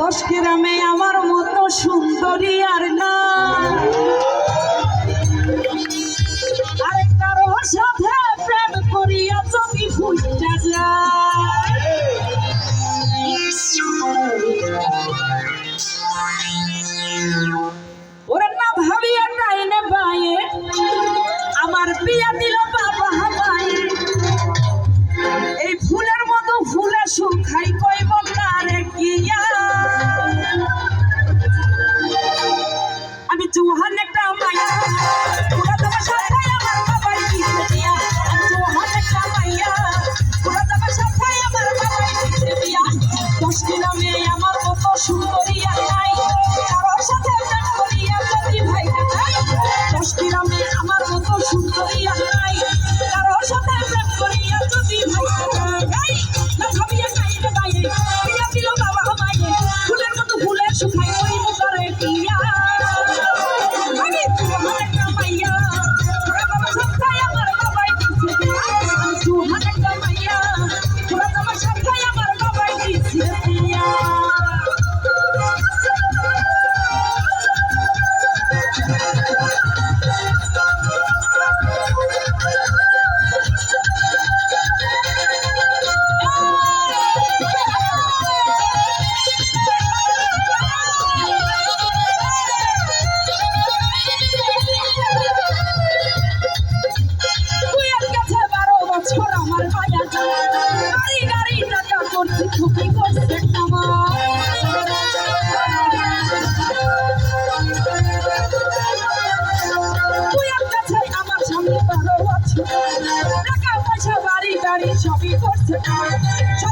দশ গ্রামে আমার মতো সুন্দরী আর না। আর কারও সাথে cho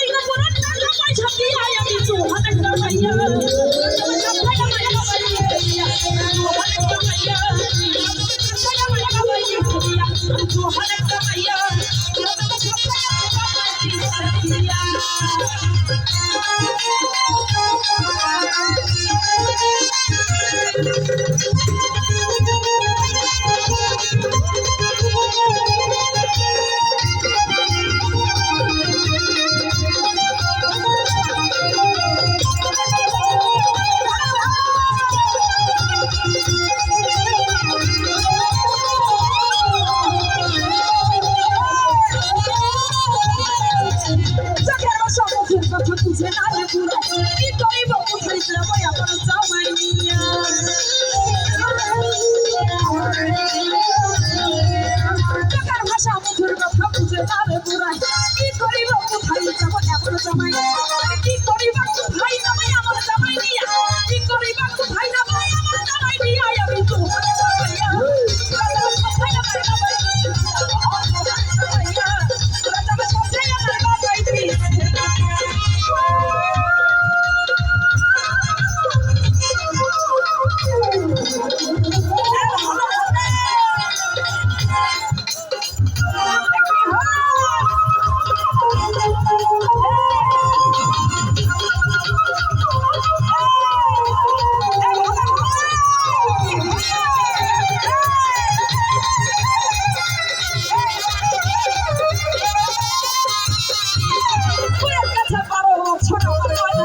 ভাষা মধুর কথা বুঝে তারে পুরাই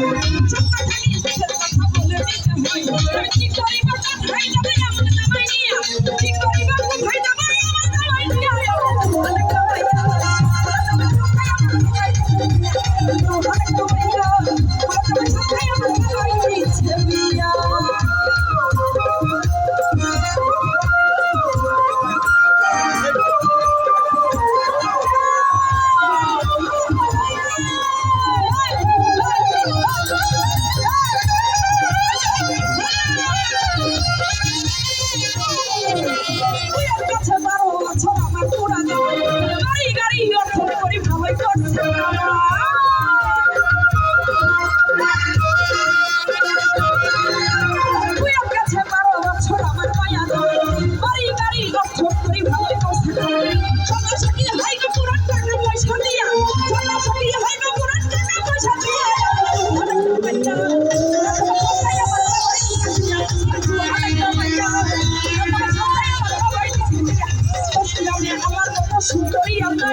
చెప్పాలి কাছে তৈরি আমরা